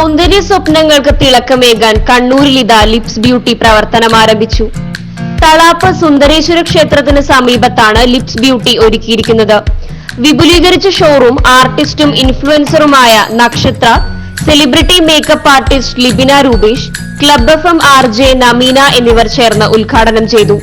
സുന്ദരി സ്വപ്നങ്ങൾക്ക് തിളക്കമേകാൻ കണ്ണൂരിൽ ഇതാ ലിപ്സ് ബ്യൂട്ടി പ്രവർത്തനം ആരംഭിച്ചു. തളാപ്പ് സുന്ദരേശ്വര ക്ഷേത്രത്തിന് സമീപത്താണ് ലിപ്സ് ബ്യൂട്ടി ഒരുക്കിയിരിക്കുന്നത്. വിപുലീകരിച്ച ഷോറൂം ആർട്ടിസ്റ്റും ഇൻഫ്ലുവൻസറുമായ Nakshatra celebrity makeup artist Libina Rupesh club F M R J Nameena എന്നിവർ ചേർന്ന് ഉദ്ഘാടനം ചെയ്തു.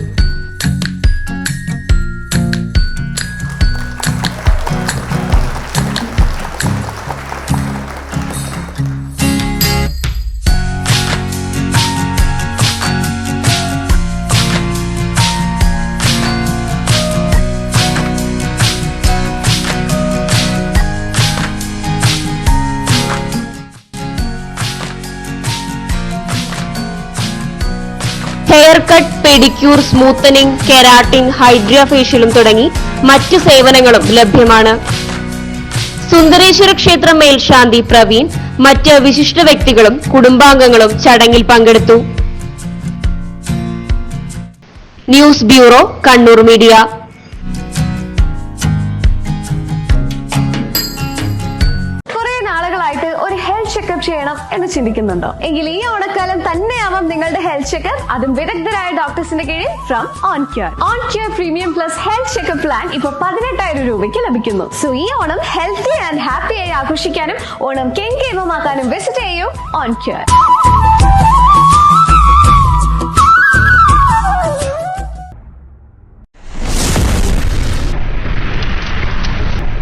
Hair cut pedicure smoothening keratin hydra ഫേഷ്യലും തുടങ്ങി മറ്റ് സേവനങ്ങളും ലഭ്യമാണ്. സുന്ദരേശ്വര ക്ഷേത്ര മേൽശാന്തി പ്രവീൺ മറ്റ് വിശിഷ്ട വ്യക്തികളും കുടുംബാംഗങ്ങളും ചടങ്ങിൽ പങ്കെടുത്തു. News bureau Kannur media. Checkup ചെയ്യണം എന്ന് ചിന്തിക്കുന്നുണ്ടോ? എങ്കിൽ ഈ ഓണക്കാലം തന്നെയാവാം നിങ്ങളുടെ ഹെൽത്ത് ചെക്കപ്പ് അതും വിദഗ്ധരായ ഡോക്ടേഴ്സിന്റെ കീഴിൽ from on cure on cure premium plus health checkup plan ഇപ്പൊ പതിനെട്ടായിരം രൂപയ്ക്ക് ലഭിക്കുന്നു. സോ ഈ ഓണം ഹെൽത്തി ആൻഡ് ഹാപ്പി ആയി ആഘോഷിക്കാനും ഓണം കെങ്കേമമാക്കാനും വിസിറ്റ് ചെയ്യൂ ഓൺ ക്യൂർ